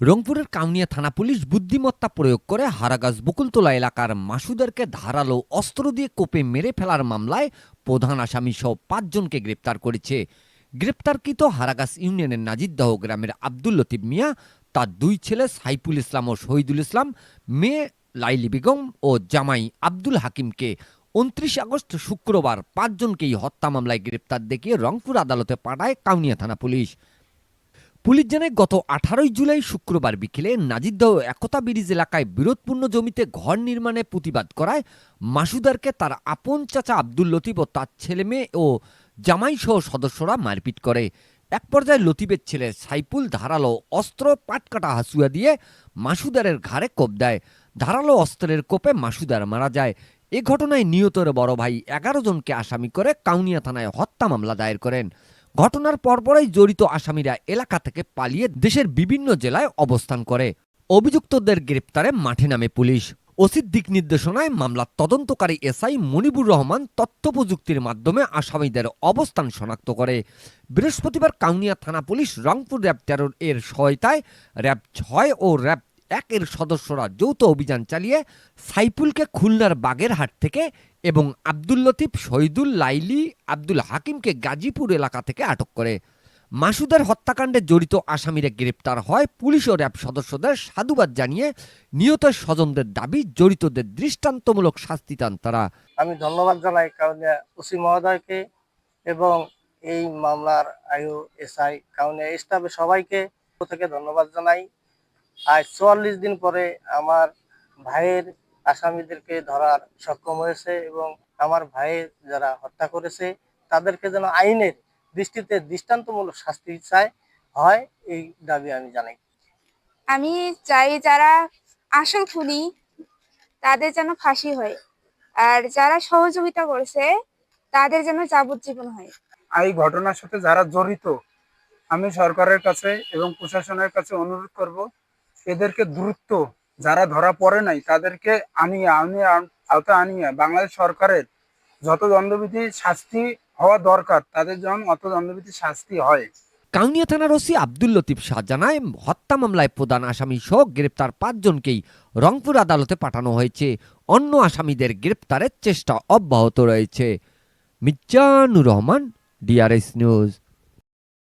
রংপুরের কাউনিয়া থানা পুলিশ বুদ্ধিমত্তা প্রয়োগ করে হারাগাছ বকুলতলা এলাকার মাসুদারকে ধারালো অস্ত্র দিয়ে কোপে মেরে ফেলার মামলায় প্রধান আসামি সহ পাঁচজনকে গ্রেপ্তার করেছে। গ্রেপ্তারকৃত হারাগাছ ইউনিয়নের নাজিরদহ গ্রামের আব্দুল লতিফ মিয়া, তার দুই ছেলে সাইফুল ইসলাম ও শহীদুল ইসলাম, মেয়ে লাইলি বেগম ও জামাই আব্দুল হাকিমকে উনত্রিশ আগস্ট শুক্রবার পাঁচজনকেই হত্যা মামলায় গ্রেপ্তার দেখিয়ে রংপুর আদালতে পাঠায় কাউনিয়া থানা পুলিশ। পুলিশ জানায়, গত আঠারোই জুলাই শুক্রবার বিকেলে নাজিরদহ একতা ব্রিজ এলাকায় বিরোধপূর্ণ জমিতে ঘর নির্মাণে প্রতিবাদ করায় মাসুদারকে তার আপন চাচা আব্দুল লতিফ ও তার ছেলে মেয়ে ও জামাইসহ সদস্যরা মারপিট করে। এক পর্যায়ে লতিফের ছেলে সাইফুল ধারালো অস্ত্র পাটকাটা হাসুয়া দিয়ে মাসুদারের ঘাড়ে কোপ দেয়। ধারালো অস্ত্রের কোপে মাসুদার মারা যায়। এ ঘটনায় নিহতের বড় ভাই এগারো জনকে আসামি করে কাউনিয়া থানায় হত্যা মামলা দায়ের করেন। ঘটনার পরপরই জড়িত আসামিরা এলাকা থেকে পালিয়ে দেশের বিভিন্ন জেলায় অবস্থান করে। অভিযুক্তদের গ্রেপ্তারে মাঠে নামে পুলিশ। ওসির দিক নির্দেশনায় মামলার তদন্তকারী এসআই মনিবুর রহমান তথ্য প্রযুক্তির মাধ্যমে আসামিদের অবস্থান শনাক্ত করে। বৃহস্পতিবার কাউনিয়া থানা পুলিশ রংপুর র্যাব তেরো এর সহায়তায় র্যাব ছয় ও র্যাব একের সদস্যরা যৌথ অভিযান চালিয়ে সাইফুলকে খুলনার বাগেরহাট থেকে এবং আব্দুল লতিফ, শহীদুল, লাইলি, আব্দুল হাকিমকে গাজীপুর এলাকা থেকে আটক করে। মাসুদের হত্যাকাণ্ডে জড়িত আসামিরা গ্রেপ্তার হয়, পুলিশ ও র্যাব সদস্যদের সাধুবাদ জানিয়ে নিহত স্বজনদের দাবি, জড়িতদের দৃষ্টান্তমূলক শাস্তি চান তারা। আমি ধন্যবাদ জানাই কাউনিয়া ওসি মহোদয়কে এবং এই মামলার আয়ু এসআই কাউনিয়া স্টাফে সবাইকে থেকে ধন্যবাদ জানাই। আজ চুয়াল্লিশ দিন পরে আমার ভাইয়ের আসামিদেরকে ধরার সক্ষম হয়েছে এবং আমার ভাইয়ের যারা হত্যা করেছে তাদেরকে যেন আইনের দৃষ্টিতে দৃষ্টান্তমূলক শাস্তি চায় হয় এই দাবি আমি জানাই। আমি চাই যারা আসল খুনি তাদের যেন ফাঁসি হয়। আর যারা সহযোগিতা করেছে তাদের যেন যাবজ্জীবন হয়। এই ঘটনার সাথে যারা জড়িত আমি সরকারের কাছে এবং প্রশাসনের কাছে অনুরোধ করব এদেরকে দ্রুত, যারা ধরা পড়ে নাই, তাদেরকে আনিয়ে আনিয়ে আওতায় আনিয়ে বাংলাদেশ সরকারের যত দণ্ডবিধি শাস্তি হওয়া দরকার, তাদের যেমন অত দণ্ডবিধি শাস্তি হয়। কাউনিয়া থানার ওসি আব্দুল লতিফ শাহ জানায়, হত্যা মামলায় প্রধান আসামি সহ গ্রেপ্তার পাঁচজনকেই রংপুর আদালতে পাঠানো হয়েছে। অন্য আসামিদের গ্রেপ্তারের চেষ্টা অব্যাহত রয়েছে। মির্জানুর রহমান ডিআরএস নিউজ